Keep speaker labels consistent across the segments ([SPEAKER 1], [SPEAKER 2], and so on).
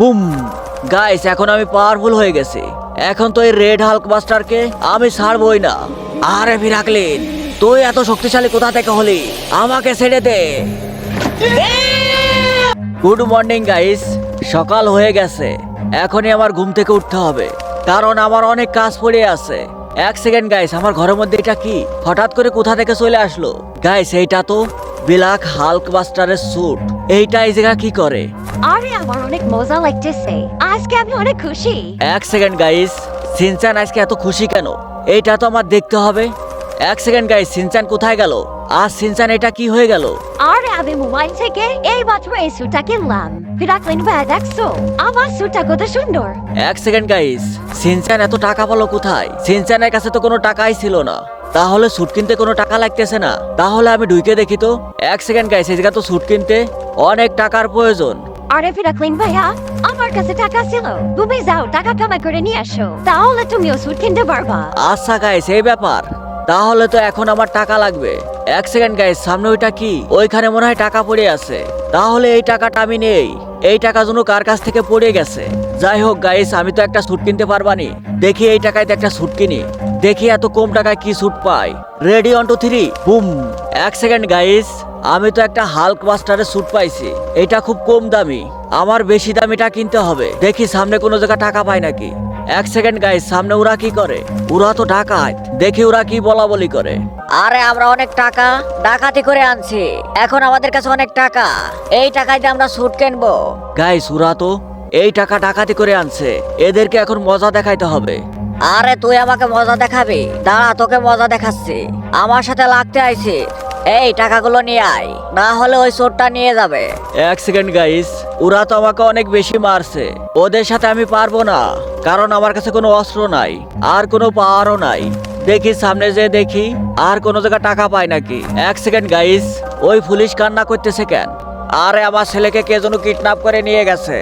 [SPEAKER 1] Broom. Guys এখন আমি powerful হয়ে গেছি। এখন তো এই রেড হাল্ক বাস্টারকে আমি ছাড়বই না। আরে ফিরাকলিন তুই এত শক্তিশালী কোথা থেকে হলি? আমাকে ছেড়ে দে। গুড মর্নিং গাইস সকাল হয়ে গেছে। এখনই আমার ঘুম থেকে উঠতে হবে। কারণ আমার অনেক কাজ পড়ে আছে। এক সেকেন্ড গাইস আমার ঘরের মধ্যে এটা কি? হঠাৎ করে কোথা থেকে চলে আসলো? গাইস এইটা তো বিলাক হাল্ক বাস্টারের স্যুট এইটা এই জায়গা কি করে?
[SPEAKER 2] আরে আমার অনেক মজা লাগতেছে। আজকে আমি অনেক খুশি।
[SPEAKER 1] এক সেকেন্ড গাইস সিনচান আজকে এত খুশি কেন? এইটা তো আমার দেখতে হবে। এক সেকেন্ড গাইস সিনচান কোথায় গেল? আর সিনচান এটা কি হয়ে গেল?
[SPEAKER 2] আরে আমি মোবাইল থেকে এই মাত্র এই স্যুটটা কিনলাম। ফিরাকলিন ভাই দেখছ? আমার স্যুটটা কত সুন্দর।
[SPEAKER 1] এক সেকেন্ড গাইস সিনচান এত টাকা পেল কোথায়? সিনচানের কাছে তো কোনো টাকাই ছিল না। তাহলে স্যুট কিনতে কোনো টাকা লাগতেছে না। তাহলে আমি ঢুকে দেখি তো। এক সেকেন্ড গাইস এই জায়গা তো স্যুট কিনতে অনেক টাকার প্রয়োজন।
[SPEAKER 2] আরে ফিরাকলিন ভাইয়া, আমার কাছে টাকা ছিল। তুমি যাও, টাকা কামাই করে নিয়ে আসো। তাহলে তুমিও স্যুট কিনতে পারবা।
[SPEAKER 1] আচ্ছা গাইস এই ব্যাপার। তাহলে তো এখন আমার টাকা লাগবে। এক সেকেন্ড গাইস সামনে ওইটা কি? ওইখানে মনে হয় টাকা পড়ে আছে। তাহলে এই টাকাটা আমি নেই। এই টাকা যেন কার কাছ থেকে পড়ে গেছে। যাই হোক গাইস আমি তো একটা স্যুট কিনতে পারবানি। দেখি এই টাকায় তো একটা স্যুট কিনি। দেখি এত কম টাকায় কি suit pi. Ready on two three boom এক সেকেন্ড গাইস আমি তো একটা হাল্ক মাস্টারের স্যুট পাইছি। এটা খুব কম দামি। আমার বেশি দামিটা কিনতে হবে। দেখি সামনে কোনো জায়গা টাকা পাই নাকি। এক সেকেন্ড গাইস সামনে ওরা কি করে? ওরা তো ডাকাত। দেখি ওরা কি বলা বলি করে।
[SPEAKER 3] আরে আমরা অনেক টাকা ডাকাতি করে আনছি। এখন আমাদের কাছে অনেক টাকা। এই টাকায় দিয়ে আমরা স্যুট কিনবো।
[SPEAKER 1] গাইস ওরা তো এই টাকা ডাকাতি করে আনছে। এদেরকে এখন মজা দেখাইতে হবে।
[SPEAKER 3] আরে তুই আমাকে মজা দেখাবি? দাঁড়া তোকে মজা দেখাচ্ছি। আমার সাথে লাগতে আইছি। এই টাকাগুলো নিয়ে আয়। না হলে ওই চোরটা নিয়ে যাবে।
[SPEAKER 1] এক সেকেন্ড গাইস ওরা তো আমাকে অনেক বেশি মারছে। ওদের সাথে আমি পারব না, কারণ আমার কাছে কোনো অস্ত্র নাই, আর কোনো পাওয়ারও নাই। দেখি সামনে যে দেখি, আর কোনো জায়গা টাকা পাই নাকি। এক সেকেন্ড গাইস ওই পুলিশ কান্না করতেছে কেন? আরে, আমার ছেলেকে কে যেন কিডন্যাপ করে নিয়ে গেছে।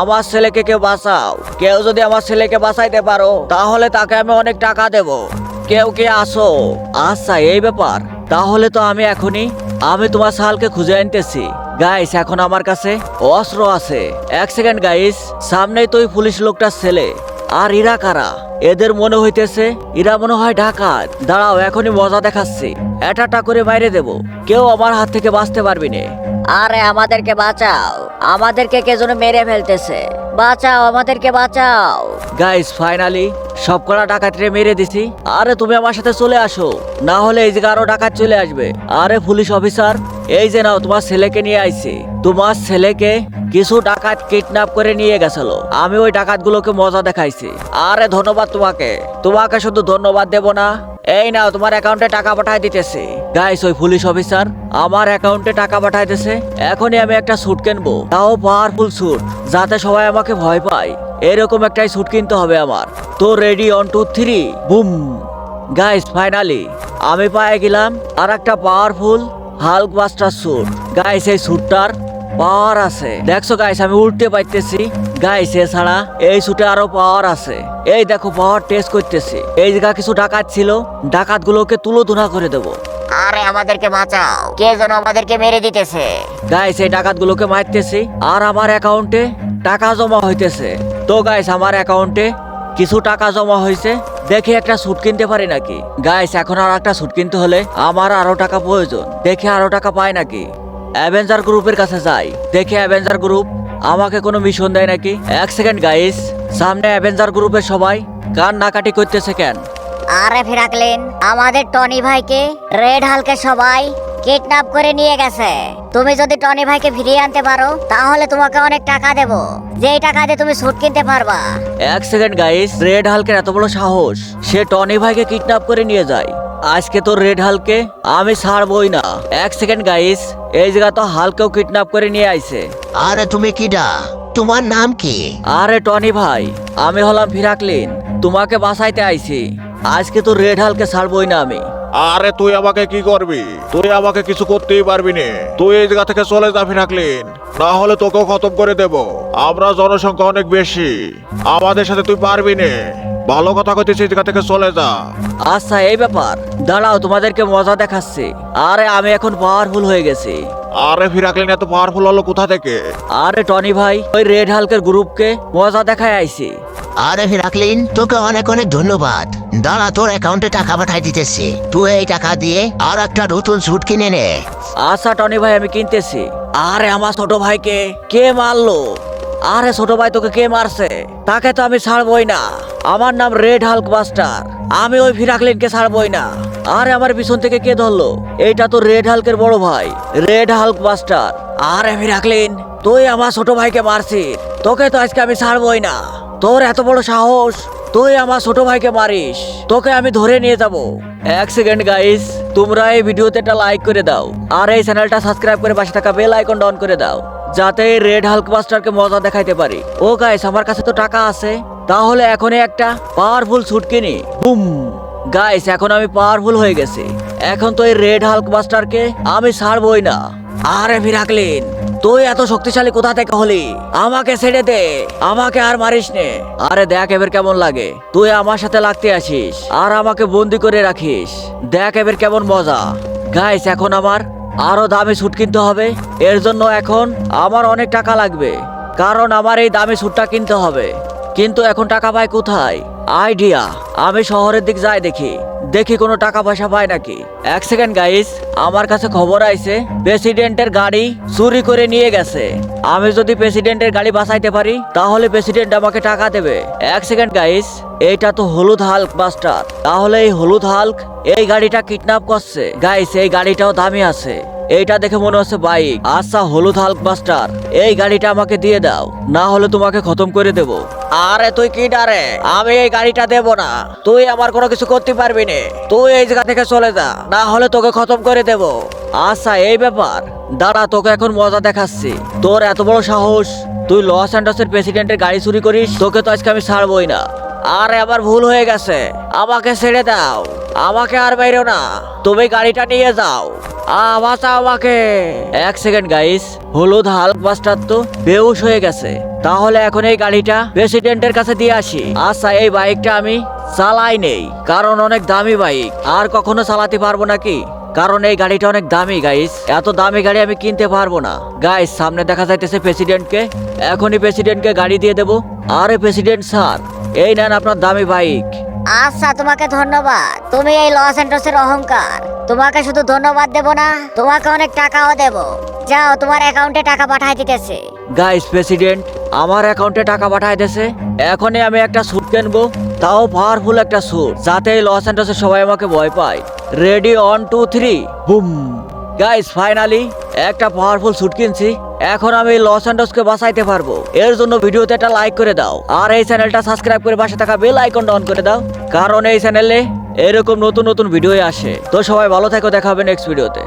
[SPEAKER 1] আমার ছেলেকে কেউ বাঁচাও। কেউ যদি আমার ছেলেকে বাঁচাইতে পারো, তাহলে তাকে আমি অনেক টাকা দেব। কেউ কে আসো। আচ্ছা এই ব্যাপার। তাহলে তো আমি এখনই, আমি তোমার সালকে খুঁজে আনতেছি। গাইস এখন আমার কাছে অস্ত্র আছে। এক সেকেন্ড গাইস সামনেই তো ওই পুলিশ লোকটার ছেলে। আর ইরা কারা? এদের মনে হইতেছে, ইরা মনে হয় ডাকাত। দাঁড়াও, এখনই মজা দেখাচ্ছি। এটাটা করে বাইরে দেব। কেউ আমার হাত থেকে বাঁচতে পারবি না।
[SPEAKER 3] আরে, আমাদেরকে বাঁচাও। আমাদেরকে কে যেন মেরে ফেলতেছে। বাঁচাও, আমাদেরকে বাঁচাও।
[SPEAKER 1] গাইস ফাইনালি সব কটা ডাকাতরে মেরে দিছি। আরে, তুমি আমার সাথে চলে আসো। না হলে এই জায়গা আরও ডাকাত চলে আসবে। আরে, পুলিশ অফিসার, এই যে নাও, তোমার ছেলেকে নিয়ে আইছি। তোমার ছেলেকে কিছু ডাকাত কিডন্যাপ করে নিয়ে গেছিল। আমি ওই ডাকাতগুলোকে মজা দেখাইছি। আরে ধন্যবাদ তোমাকে। তোমাকে শুধু ধন্যবাদ দেব না। এই নাও, তোমার অ্যাকাউন্টে টাকা পাঠাই দিতেছি। গাইস ওই পুলিশ অফিসার আমার অ্যাকাউন্টে টাকা পাঠাইতেছে এখনই আমি একটা স্যুট কিনবো। তাও পাওয়ারফুল স্যুট যাতে সবাই আমাকে ভয় পায়। এরকম একটাই স্যুট কিনতে হবে আমার। তো ready on two three boom guys finally আমি পায়ে গেলাম। আর একটা powerful hulk buster suit guys এই স্যুটটার পাওয়ার আছে। দেখছ গাইস আমি উল্টে পাইতেছি। গাইস এছাড়া এই সুটে আরও পাওয়ার আছে। এই দেখো পাওয়ার টেস্ট করতেছি। এই জায়গা কিছু ডাকাত ছিল ডাকাত গুলোকে তুলো ধুনা করে দেবো।
[SPEAKER 4] আরে আমাদেরকে বাঁচাও। কে যেন আমাদেরকে মেরে দিতেছে।
[SPEAKER 1] গাইস এই ডাকাত গুলোকে মারতেছি। আর আমার অ্যাকাউন্টে টাকা জমা হইতেছে। তো গাইস আমার অ্যাকাউন্টে কিছু টাকা জমা হয়েছে দেখি একটা স্যুট কিনতে পারি নাকি? গাইস এখন আর একটা স্যুট কিনতে হলে আমার আরও টাকা প্রয়োজন। দেখি আরও টাকা পাই নাকি? অ্যাভেঞ্জার গ্রুপের কাছে যাই। দেখি অ্যাভেঞ্জার গ্রুপ আমাকে কোনো মিশন দেয় নাকি? এক সেকেন্ড গাইস সামনে অ্যাভেঞ্জার গ্রুপের সবাই কান নাকাটি করতেছে কেন?
[SPEAKER 4] আরে ফিরাকলিন আমাদের টনি ভাইকে রেড হালকে সবাই কিডন্যাপ করে নিয়ে গেছে। তুমি যদি টনি ভাইকে ফিরিয়ে আনতে পারো তাহলে তোমাকে অনেক টাকা দেব। যেই টাকা দিয়ে তুমি স্যুট কিনতে পারবা।
[SPEAKER 1] এক সেকেন্ড গাইস রেড হালকের এত বড় সাহস সে টনি ভাইকে কিডন্যাপ করে নিয়ে যায়। আজকে তো রেড হালকে আমি ছাড়বই না। এক সেকেন্ড গাইস এই জায়গা তো হালকেও কিডন্যাপ করে নিয়ে আইছে।
[SPEAKER 5] আরে তুমি কিডা? তোমার নাম কি?
[SPEAKER 1] আরে টনি ভাই আমি হলাম ফিরাকলিন। তোমাকে বাঁচাইতে আইছি। আজকে তো রেড হালকে ছাড়বই না আমি।
[SPEAKER 6] আরে তুই আমাকে কি করবি? তুই আমাকে কিছু করতেই পারবি না। তুই এই জায়গা থেকে চলে যাবি রাখলেন না হলে তোকেও খতম করে দেব। আমরা জনসংখ্যা অনেক বেশি। আমাদের সাথে তুই পারবি না। ভালো কথা কইতেছিস এই জায়গা থেকে চলে যা।
[SPEAKER 1] আচ্ছা এই ব্যাপার। দাঁড়াও তোমাদেরকে মজা দেখাচ্ছি। আরে আমি এখন পাওয়ারফুল হয়ে গেছি।
[SPEAKER 6] আরে ফিরাকলিন এত পাওয়ারফুল হলো কোথা থেকে?
[SPEAKER 1] আরে টনি ভাই ওই রেড হালকের গ্রুপকে মজা দেখায় আইছি।
[SPEAKER 5] আরে রাখলেন তোকে অনেক অনেক ধন্যবাদ। দাঁড়া তোর অ্যাকাউন্টে টাকা পাঠাই দিতেছি। তুই এই টাকা দিয়ে আর একটা নতুন স্যুট কিনে নে।
[SPEAKER 1] আচ্ছা টনি ভাই আমি কিনতেছি। আরে আমার ছোট ভাইকে কে মারলো? আরে ছোট ভাই, তোকে কে মারছে? তাকে তো আমি ছাড়বই না। আমার নাম রেড হাল্ক বাস্টার আমি ওই ফিরাকলিনকে ছাড়বই না। আরে আমার পিছন থেকে কে ধরলো? এইটা তো রেড হাল্কের বড় ভাই। রেড হাল্ক বাস্টার আরে ফিরাকলিন তুই আমার ছোট ভাইকে মারছিস। তোকে তো আজকে আমি ছাড়বই না। তোর এত বড় সাহস, তুই আমার ছোট ভাইকে মারিস। তোকে আমি ধরে নিয়ে যাব। এক সেকেন্ড গাইস তোমরা এই ভিডিওতে একটা লাইক করে দাও। আর এই চ্যানেলটা সাবস্ক্রাইব করে পাশে থাকা বেল আইকন অন করে দাও। যাতে রেড হাল্ক মাস্টারকে মজা দেখাইতে পারি। ও গাইস আমার কাছে তো টাকা আছে। তাহলে এখনই একটা পাওয়ারফুল স্যুট কিনি। বুম। গাইস এখন আমি পাওয়ারফুল হয়ে গেছি। এখন তো এই রেড হাল্ক মাস্টারকে আমি ছাড়বই না। আরে ফিরাকলিন তুই এত শক্তিশালী কোথা থেকে হলি? আমাকে ছেড়ে দে। আমাকে আর মারিস নে। আরে দেখ এবার কেমন লাগে। তুই আমার সাথে লাগতে আসিস। আর আমাকে বন্দি করে রাখিস। দেখ এবার কেমন মজা। গাইস এখন আমার আরও দামি স্যুট কিনতে হবে। এর জন্য এখন আমার অনেক টাকা লাগবে। কারণ আমার এই দামি স্যুটটা কিনতে হবে। কিন্তু এখন টাকা পায় কোথায়? আইডিয়া, আমি শহরের দিক যাই দেখি। দেখি কোনো টাকা পয়সা পাই নাকি। এক সেকেন্ড গাইস আমার কাছে খবর আইছে, প্রেসিডেন্টের গাড়ি চুরি করে নিয়ে গেছে। আমি যদি প্রেসিডেন্টের গাড়ি বাঁচাইতে পারি, তাহলে প্রেসিডেন্ট আমাকে টাকা দেবে। এক সেকেন্ড গাইস এইটা তো হলুদ হাল্ক মাস্টার তাহলে এই হলুদ হাল্ক এই গাড়িটা কিডন্যাপ করছে। গাইস এই গাড়িটাও দামি আছে। এইটা দেখে মনে হচ্ছে বাইক। আচ্ছা হলুদ হাল্ক মাস্টার, এই গাড়িটা আমাকে দিয়ে দাও। না হলে তোমাকে খতম করে দেব। আরে, তুই কি ডারে? আমি এই গাড়িটা দেব না। তুই আমার কোনো কিছু করতে পারবি না। তুই এই জায়গা থেকে চলে যা। না হলে তোকে খতম করে দেব। আচ্ছা এই ব্যাপার। দাঁড়া, তোকে এখন মজা দেখাচ্ছি। তোর এত বড় সাহস। তুই লস অ্যান্ডসের প্রেসিডেন্টের গাড়ি চুরি করিস, তোকে তো আজকে আমি ছাড়বই না। আরে আবার ভুল হয়ে গেছে। আমাকে ছেড়ে দাও। আমাকে আর বাইরেও না। তুমি গাড়িটা নিয়ে যাও। আ, বাঁচাও আমাকে। এক সেকেন্ড গাইস হলুদ হাল্ক মাস্টার তো বেউস হয়ে গেছে। তাহলে এখন এই গাড়িটা প্রেসিডেন্টের কাছে দিয়ে আসি। আচ্ছা এই বাইকটা আমি চালাই নেই, কারণ অনেক দামি বাইক আর কখনো চালাতে পারব নাকি কারণ এই গাড়িটা অনেক দামি গাইস এত দামি গাড়ি আমি কিনতে পারব না। গাইস সামনে দেখা যাইতেছে প্রেসিডেন্টকে এখনই প্রেসিডেন্টকে গাড়ি দিয়ে দেবো। আরে প্রেসিডেন্ট স্যার এই নেন আপনার দামি বাইক
[SPEAKER 4] আচ্ছা তোমাকে ধন্যবাদ। তুমি এই লস অ্যান্ডসের অহংকার। তোমাকে শুধু ধন্যবাদ দেব না, তোমাকে অনেক টাকাও দেব। যাও, তোমার অ্যাকাউন্টে টাকা পাঠাই দিতেছে।
[SPEAKER 1] গাইস প্রেসিডেন্ট আমার অ্যাকাউন্টে টাকা পাঠাই দিয়েছে এখনই আমি একটা স্যুট কিনবো। তাও পাওয়ারফুল একটা স্যুট যাতে এই লস অ্যান্ডসে সবাই আমাকে ভয় পায়। Ready on two three boom guys finally একটা পাওয়ারফুল স্যুট কিনছি। এখন আমি লস অ্যান্ডসকে বাঁচাইতে পারব। এর জন্য ভিডিওতে একটা লাইক করে দাও। আর এই চ্যানেলটা সাবস্ক্রাইব করে পাশে থাকা বেল আইকনটা অন করে দাও। কারণ এই চ্যানেলে এরকম নতুন নতুন ভিডিও আসে। তো সবাই ভালো থাকো, দেখা হবে নেক্সট ভিডিওতে